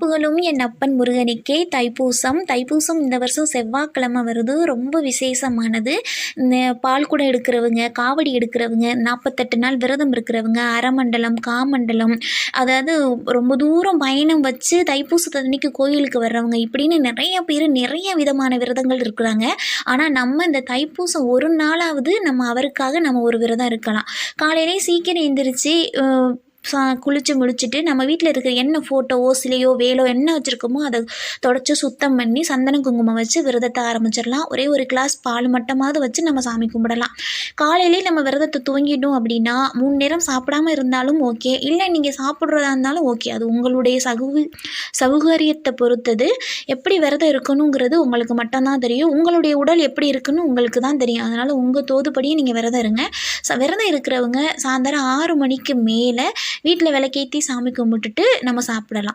புகழும் என் அப்பன் முருகனுக்கே. தைப்பூசம் தைப்பூசம் இந்த வருஷம் செவ்வாய்க்கிழமை வருது. ரொம்ப விசேஷமானது. இந்த பால் கூட எடுக்கிறவங்க காவடி எடுக்கிறவங்க நாற்பத்தெட்டு நாள் விரதம் இருக்கிறவங்க அறமண்டலம் காமண்டலம் அதாவது ரொம்ப தூரம் பயணம் வச்சு தைப்பூசத்தை அன்னைக்கு கோயிலுக்கு வர்றவங்க இப்படின்னு நிறைய பேர் நிறைய விதமான விரதங்கள் இருக்கிறாங்க. ஆனால் நம்ம இந்த தைப்பூசம் ஒரு நாளாவது நம்ம அவருக்காக நம்ம ஒரு விரதம் இருக்கலாம். காலையிலே சீக்கிரம் எந்திரிச்சு சா குளித்து முடிச்சுட்டு நம்ம வீட்டில் இருக்கிற என்ன ஃபோட்டோவோ சிலையோ வேலோ என்ன வச்சுருக்கோமோ அதை தொடச்சி சுத்தம் பண்ணி சந்தன குங்குமம் வச்சு விரதத்தை ஆரம்பிச்சிடலாம். ஒரே ஒரு கிளாஸ் பால் மட்டமாவது வச்சு நம்ம சாமி கும்பிடலாம். காலையிலே நம்ம விரதத்தை துவங்கிட்டோம் அப்படின்னா மூணு நேரம் சாப்பிடாம இருந்தாலும் ஓகே இல்லை நீங்கள் சாப்பிட்றதா இருந்தாலும் ஓகே அது உங்களுடைய சகு சௌகரியத்தை பொறுத்தது. எப்படி விரதம் இருக்கணுங்கிறது உங்களுக்கு மட்டும்தான் தெரியும். உங்களுடைய உடல் எப்படி இருக்குன்னு உங்களுக்கு தான் தெரியும். அதனால் உங்கள் தோதுபடியே நீங்கள் விரதம் இருங்க. விரதம் இருக்கிறவங்க சாயந்தரம் ஆறு மணிக்கு மேலே வீட்டில் விளக்கேற்றி சாமி கும்பிட்டுட்டு நம்ம சாப்பிடலாம்.